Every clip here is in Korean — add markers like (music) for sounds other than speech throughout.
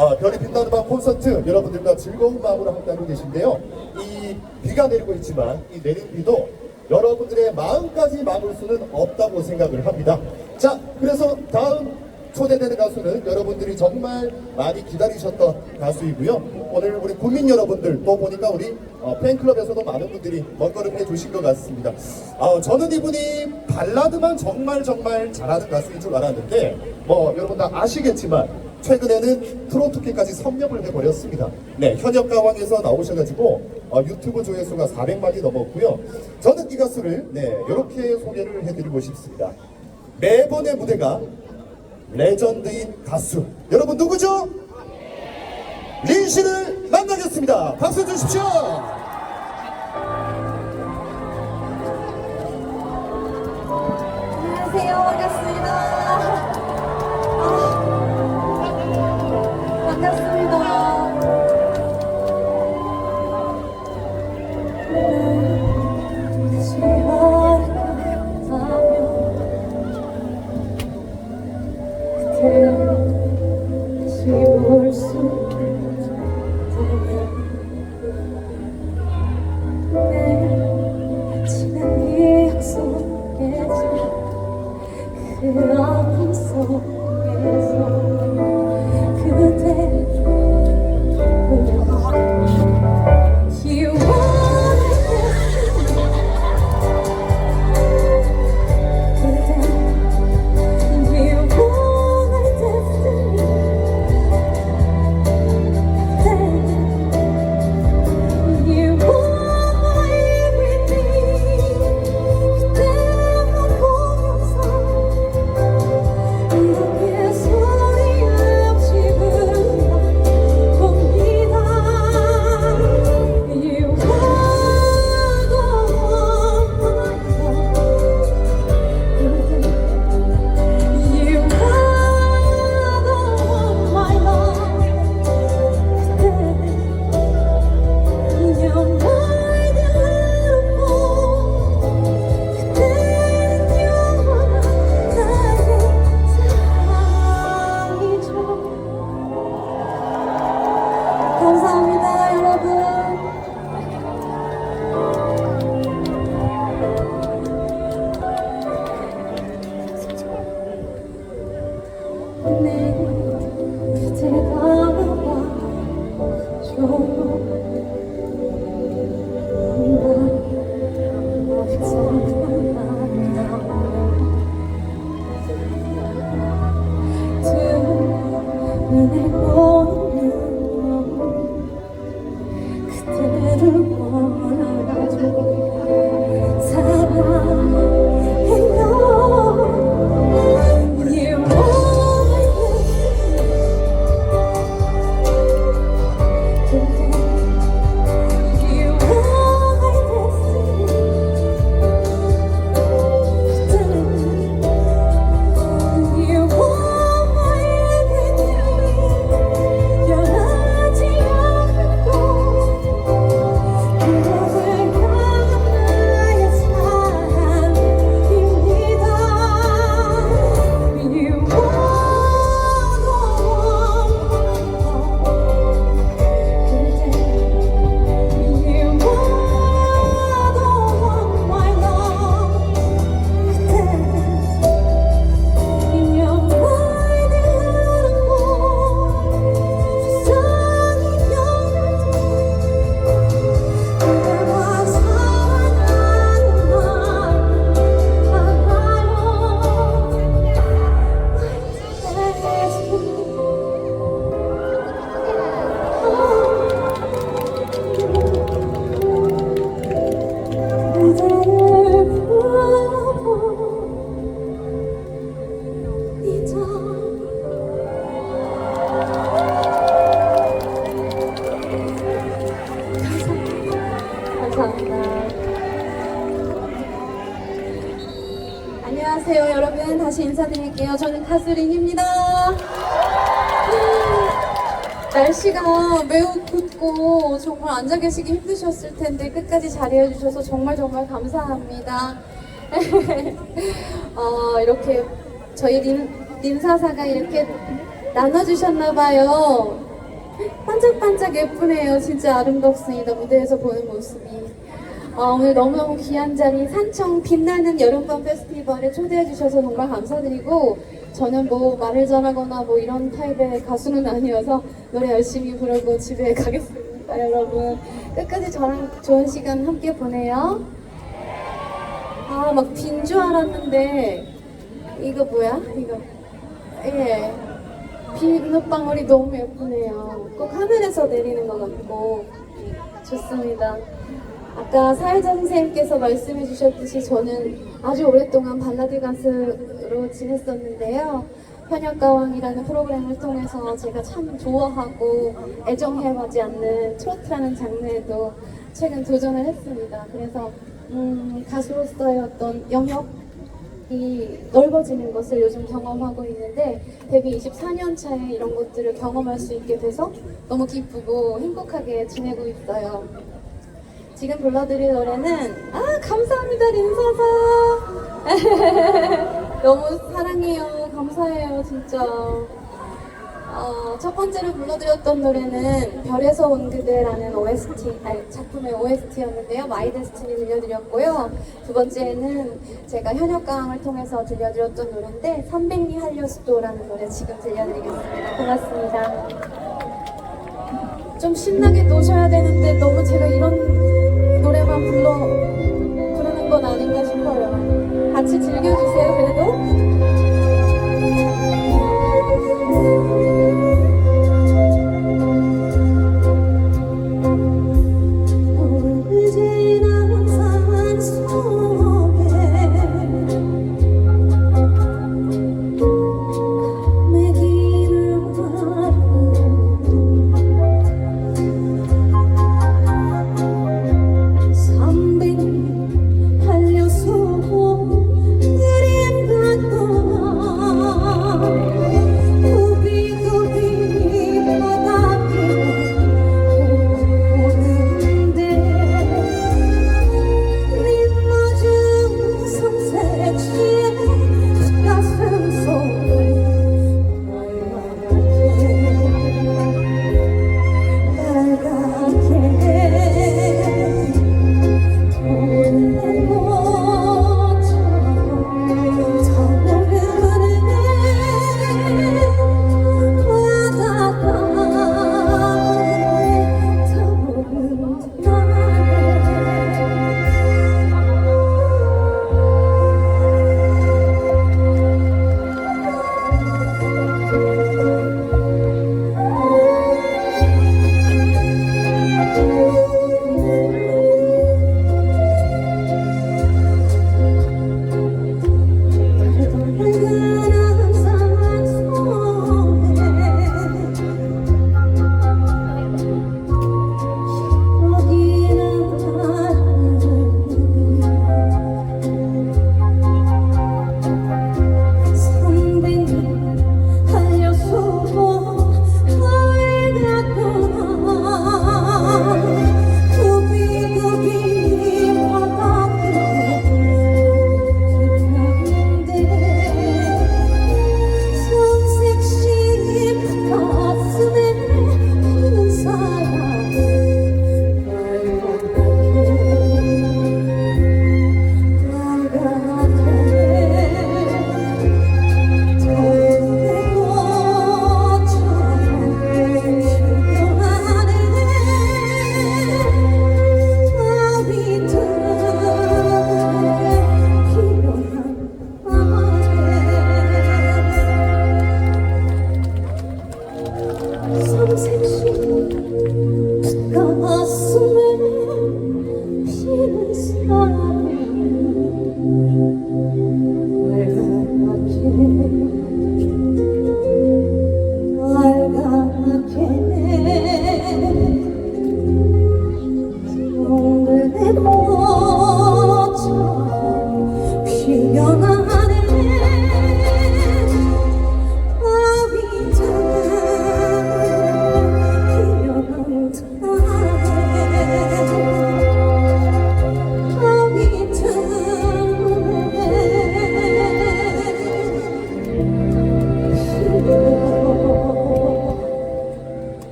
어, 별이 빛나는 밤 콘서트 여러분들과 즐거운 마음으로 함께하고 계신데요. 이 비가 내리고 있지만 이 내린 비도 여러분들의 마음까지 막을 수는 없다고 생각을 합니다. 자, 그래서 다음 초대되는 가수는 여러분들이 정말 많이 기다리셨던 가수이고요. 오늘 우리 국민 여러분들 또 보니까 우리 어, 팬클럽에서도 많은 분들이 먼걸음 해주신 것 같습니다. 아, 저는 이분이 발라드만 정말 정말 잘하는 가수인 줄 알았는데 뭐 여러분 다 아시겠지만 최근에는 트로트계까지 섭렵을 해버렸습니다. 네, 현역 가왕에서 나오셔가지고 어, 유튜브 조회수가 400만이 넘었고요. 저는 이 가수를 네 이렇게 소개를 해드리고 싶습니다. 매번의 무대가 레전드인 가수 여러분 누구죠? 린 씨를 만나겠습니다. 박수 주십시오. 매우 굽고 정말 앉아 계시기 힘드셨을 텐데 끝까지 자리해 주셔서 정말 정말 감사합니다. (laughs) 어, 이렇게 저희 린, 린사사가 이렇게 나눠주셨나 봐요. 반짝반짝 예쁘네요. 진짜 아름답습니다. 무대에서 보는 모습이. 아, 오늘 너무너무 귀한 자리 산청 빛나는 여름밤 페스티벌에 초대해 주셔서 정말 감사드리고 저는 뭐 말을 잘하거나 뭐 이런 타입의 가수는 아니어서 노래 열심히 부르고 집에 (laughs) 가겠습니다 여러분. 끝까지 저랑 좋은 시간 함께 보내요. 아 막 빈 줄 알았는데 이거 뭐야? 이거. 예. 비눗방울이 너무 예쁘네요. 꼭 하늘에서 내리는 것 같고. 좋습니다 아까 사회자 선생님께서 말씀해 주셨듯이 저는 아주 오랫동안 발라드 가수로 지냈었는데요. 현역가왕이라는 프로그램을 통해서 제가 참 좋아하고 애정해하지 않는 트로트라는 장르에도 최근 도전을 했습니다. 그래서 음, 가수로서의 어떤 영역이 넓어지는 것을 요즘 경험하고 있는데 데뷔 24년 차에 이런 것들을 경험할 수 있게 돼서 너무 기쁘고 행복하게 지내고 있어요. 지금 불러드릴 노래는 아 감사합니다 린사사 (laughs) 너무 사랑해요. 감사해요 진짜. 어, 첫 번째로 불러드렸던 노래는 별에서 온 그대라는 OST 아니, 작품의 OST였는데요. 마이 데스티니 들려드렸고요. 두 번째는 제가 현역강을 통해서 들려드렸던 노래인데 300리 한려수도라는 노래 지금 들려드리겠습니다. 고맙습니다. 좀 신나게 노셔야 되는데 너무 제가 이런 노래만 불러 부르는 건 아닌가 싶어요. 같이 즐겨주세요, 그래도.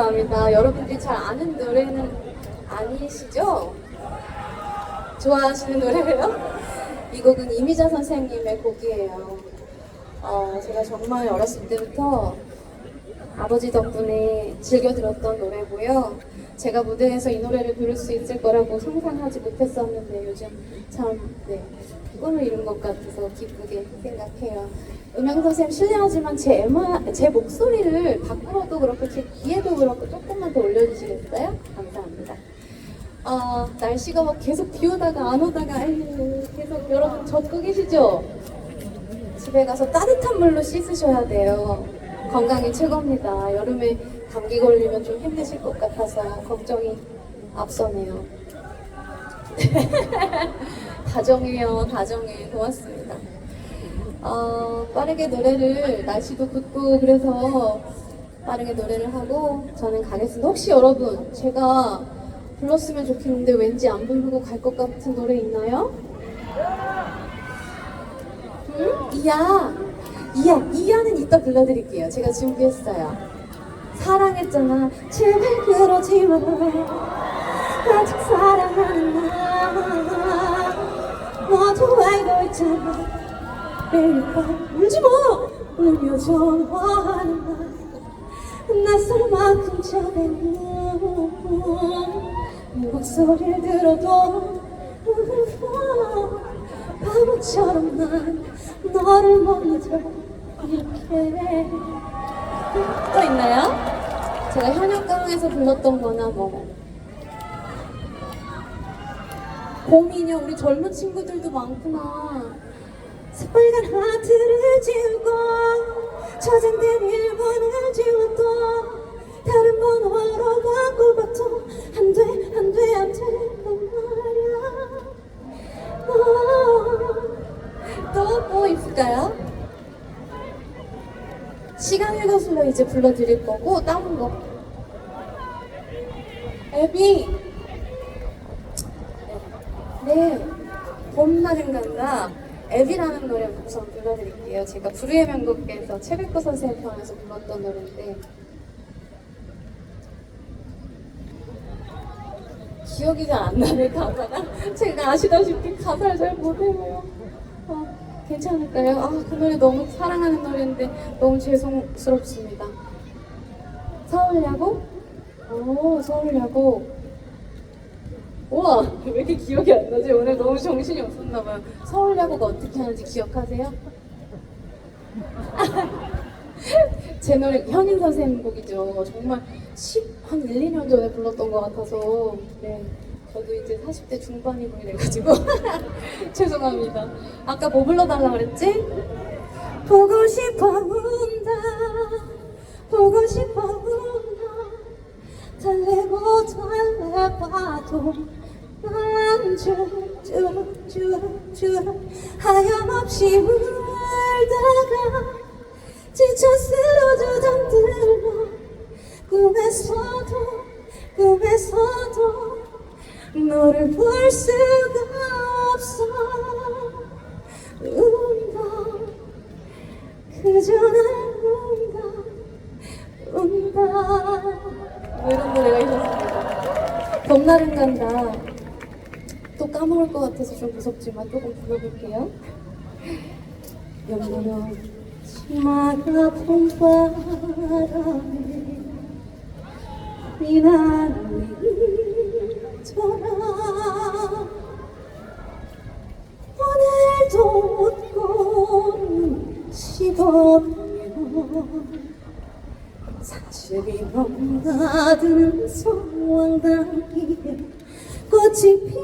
감사합니다. 여러분들이 잘 아는 노래는 아니시죠? 좋아하시는 노래예요? 이 곡은 이미자 선생님의 곡이에요. 어, 제가 정말 어렸을 때부터 아버지 덕분에 즐겨 들었던 노래고요. 제가 무대에서 이 노래를 부를 수 있을 거라고 상상하지 못했었는데 요즘 참 네, 꿈을 이룬 것 같아서 기쁘게 생각해요. 음영 선생님 실례하지만 제, 에마, 제 목소리를 밖으로도 그렇고 제 귀에도 그렇고 조금만 더 올려주시겠어요? 감사합니다. 아 날씨가 막 계속 비 오다가 안 오다가 아유, 계속 여러분 젖고 계시죠? 집에 가서 따뜻한 물로 씻으셔야 돼요. 건강이 최고입니다. 여름에 감기 걸리면 좀 힘드실 것 같아서 걱정이 앞서네요. (laughs) 다정해요, 다정해. 고맙습니다. 어, 빠르게 노래를, 날씨도 굿고 그래서 빠르게 노래를 하고 저는 가겠습니다. 혹시 여러분, 제가 불렀으면 좋겠는데 왠지 안 부르고 갈 것 같은 노래 있나요? 응? 이야, 이야, 이야는 이따 불러드릴게요. 제가 준비했어요. 사랑했잖아. 제발 그러지 마. 아직 사랑하는 나. 너도 알고 있잖아. 매일 밤 울지 마. 울며 전화하는 나. 낯설 만큼 전에는 목소리를 들어도 바보처럼 난 너를 먼저 이렇게 또 있나요? 제가 현역강에서 불렀던 거나 뭐. 봄이냐 우리 젊은 친구들도 많구나. 새빨간 하트를 지우고 저장된 일본을 지워도 다른 번호로 바꿔봐도 안돼 안돼 안돼. 말이야 또 뭐 있을까요? 시간을 거슬러 이제 불러드릴 거고 다른 거. 애비 네. 봄날은 간다 앱이라는 노래 우선 불러드릴게요. 제가 불후의 명곡에서 최백호 선생님 편에서 불렀던 노래인데. 기억이 잘 안 나네 가사가. 제가 아시다시피 가사를 잘 못해요. 아, 괜찮을까요? 아, 그 노래 너무 사랑하는 노래인데 너무 죄송스럽습니다. 서울야구? 오, 서울야구. 우와, (laughs) 왜 이렇게 기억이 안 나지? 오늘 너무 정신이 없었나봐요. 서울야구가 어떻게 하는지 기억하세요? (laughs) 제 노래 현인 선생님 곡이죠. 정말 10, 한 1, 2년 전에 불렀던 것 같아서 네, 저도 이제 40대 중반이고 이래가지고 (laughs) 죄송합니다. 아까 뭐 불러달라 그랬지? 보고 싶어 운다 보고 싶어 운다 달래고 달래봐도 난 주주주주 하염없이 울다가 지쳐 쓰러져 잠 너를 볼 수가 없어. 운다 그저 난 운다 운다. 뭐 이런 노래가 있었습니다 봄날은 간다. 또 까먹을 것 같아서 좀 무섭지만 조금 불러볼게요. 연보는 치마가 봄바람에 이날 넘나드는 소왕단기에 꽃이 피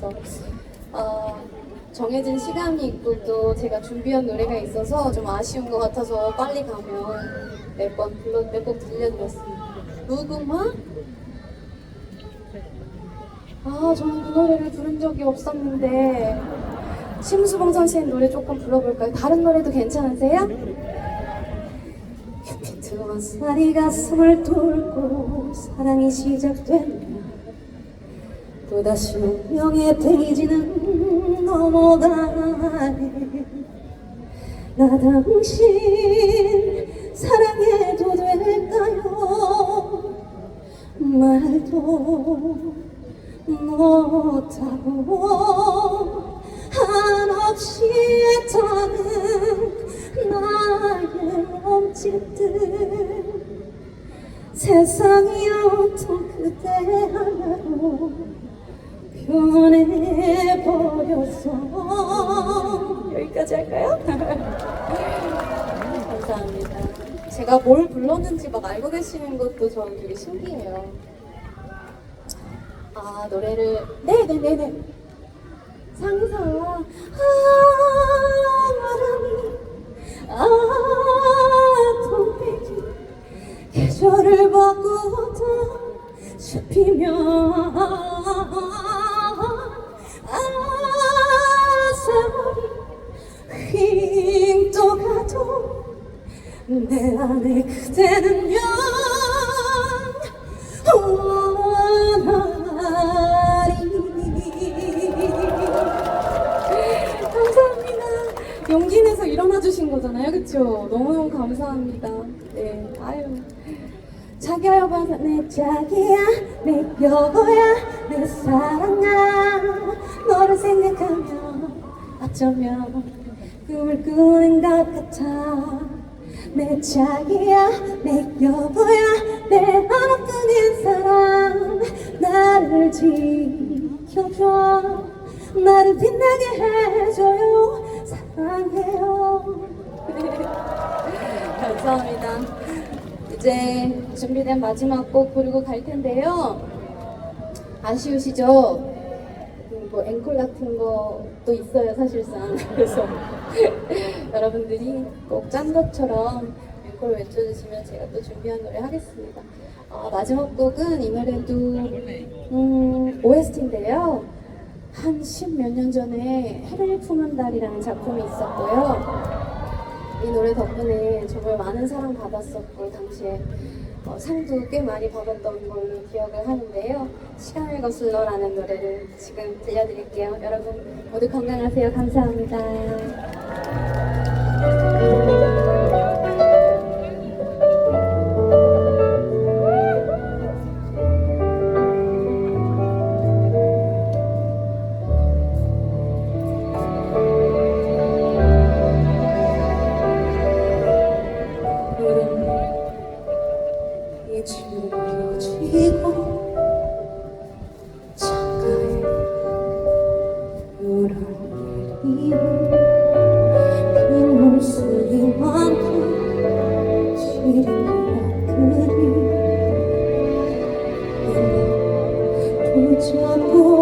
들어주셔서. 어, 정해진 시간이 있고 또 제가 준비한 노래가 있어서 좀 아쉬운 것 같아서 빨리 가면 몇 번 불러, 몇번 들려드렸습니다. 무궁화? 아, 저는 그 노래를 부른 적이 없었는데. 심수봉 선생님 노래 조금 불러볼까요? 다른 노래도 괜찮으세요? 큐피트와 살이 가슴을 뚫고 사랑이 시작된 또다시 운명의 페이지는 넘어가네 나 당신 사랑해도 될까요? 말도 못하고 한없이 애타는 나의 몸짓들. 세상이 온통 그대 하나로 변해 버렸어 여기까지 할까요? (laughs) 감사합니다. 제가 뭘 불렀는지 막 알고 계시는 것도 저는 되게 신기해요. 아 노래를 네네네네. 상사 아 바람이 아 동백이 계절을 바꾸다 숲이면 도 내 안에 그대는 영원하리 감사합니다. 용기 내서 일어나 주신 거잖아요, 그쵸? 너무너무 감사합니다. 네, 아유. 자기야 여봐서 내 자기야 내 여보야 내 사랑아 너를 생각하면 어쩌면 꿈을 꾸는 것 같아 내 자기야 내 여보야 내 하나뿐인 사랑 나를 지켜줘. 나를 빛나게 해줘요. 사랑해요. (laughs) 감사합니다. 이제 준비된 마지막 곡 부르고 갈 텐데요. 아쉬우시죠? 음, 뭐 앵콜 같은 것도 있어요, 사실상. (laughs) 그래서 (laughs) 여러분들이 꼭 짠 것처럼 앵콜 외쳐주시면 제가 또 준비한 노래 하겠습니다. 아, 마지막 곡은 이 노래도 음, OST인데요. 한 십 몇 년 전에 해를 품은 달이라는 작품이 있었고요. 이 노래 덕분에 정말 많은 사랑 받았었고 당시에 어, 상도 꽤 많이 받았던 걸로 기억을 하는데요. 시간을 거슬러라는 노래를 지금 들려드릴게요. 여러분 모두 건강하세요. 감사합니다. 붙잡고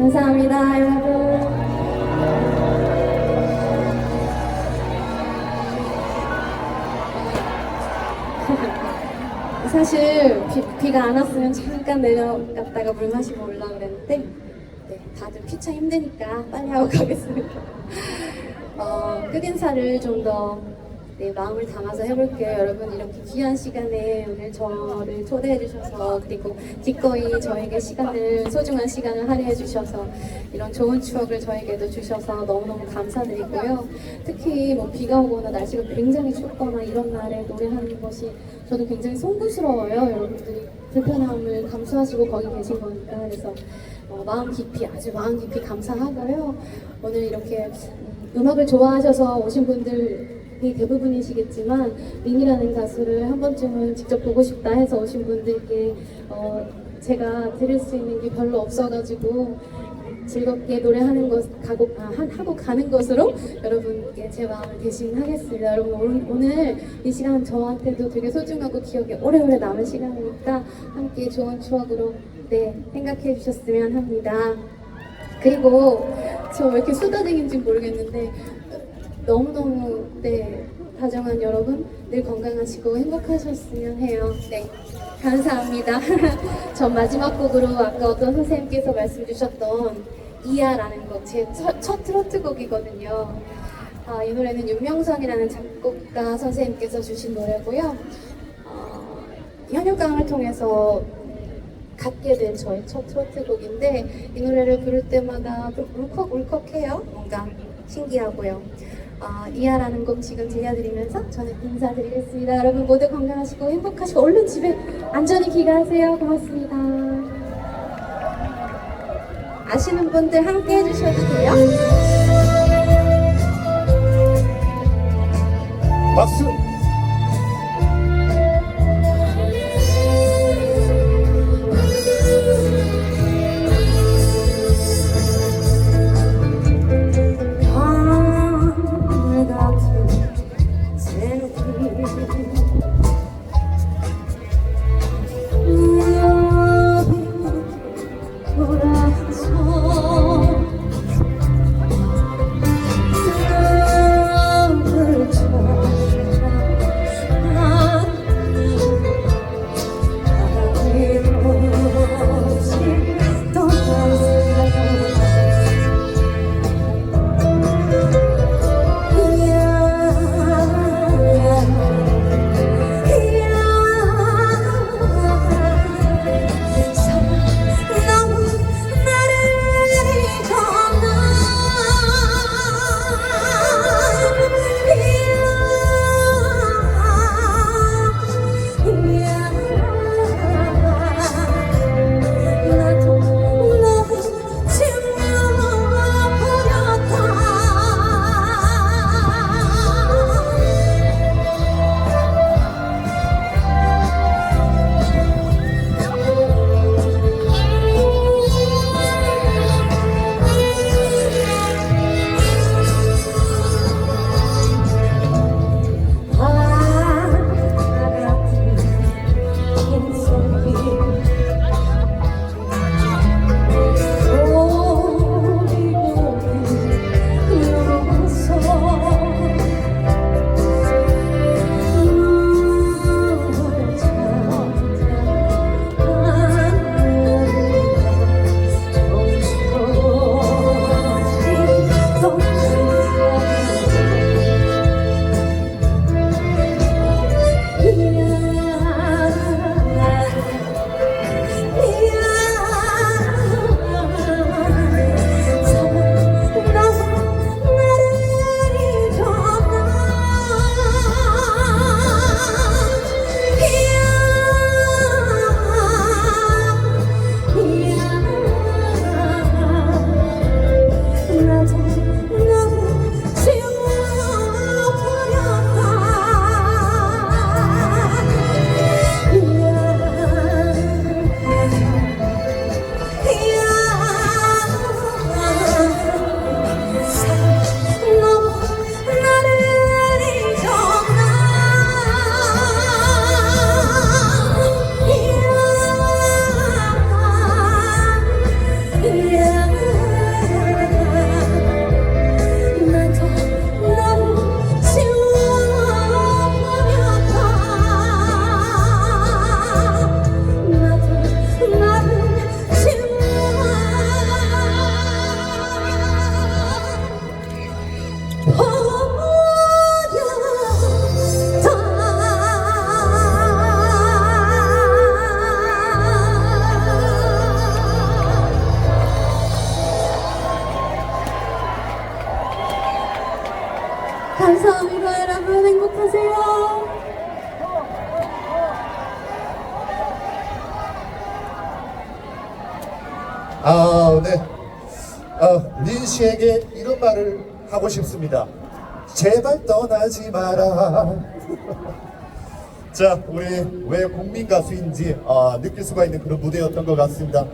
감사합니다, 여러분. (laughs) 사실 비, 가안 왔으면 잠깐 내려갔다가 물 마시고 올라오는데 네, 다들 피차 힘드니까 빨리 하고 (laughs) 가겠습니다. 어, 끝인사를 좀더 네, 마음을 담아서 해볼게요. 여러분 이렇게 귀한 시간에 오늘 저를 초대해 주셔서 그리고 기꺼이 저에게 시간을 소중한 시간을 할애해 주셔서 이런 좋은 추억을 저에게도 주셔서 너무너무 감사드리고요. 특히 뭐 비가 오거나 날씨가 굉장히 춥거나 이런 날에 노래하는 것이 저는 굉장히 송구스러워요. 여러분들이 불편함을 감수하시고 거기 계신 거니까 그래서 어, 마음 깊이 아주 마음 깊이 감사하고요. 오늘 이렇게 음, 음악을 좋아하셔서 오신 분들 이 대부분이시겠지만 린이라는 가수를 한 번쯤은 직접 보고 싶다 해서 오신 분들께 어, 제가 들을 수 있는 게 별로 없어가지고 즐겁게 노래하는 것 가고 아, 한- 하고 가는 것으로 여러분께 제 마음을 대신하겠습니다. 여러분 오늘 이 시간 저한테도 되게 소중하고 기억에 오래오래 남은 시간이니까 함께 좋은 추억으로 네 생각해 주셨으면 합니다. 그리고 저 왜 이렇게 수다쟁인지 모르겠는데 너무너무 네 다정한 여러분 늘 건강하시고 행복하셨으면 해요. 네 감사합니다. (laughs) 전 마지막 곡으로 아까 어떤 선생님께서 말씀 주셨던 이야라는 곡 제첫 트로트 곡이거든요. 아, 이 노래는 윤명선이라는 작곡가 선생님께서 주신 노래고요. 어, 현유강을 통해서 갖게 된 저의 첫 트로트 곡인데 이 노래를 부를 때마다 좀 울컥울컥해요. 뭔가 신기하고요. 아, 이하라는 곡 지금 들려드리면서 저는 인사드리겠습니다. 여러분 모두 건강하시고 행복하시고 얼른 집에 안전히 귀가하세요. 고맙습니다. 아시는 분들 함께 해주셔도 돼요. 박수! 씨에게 이런 말을 하고 싶습니다. 제발 떠나지 마라. (laughs) 자, 우리 왜 국민 가수인지 아, 느낄 수가 있는 그런 무대였던 것 같습니다.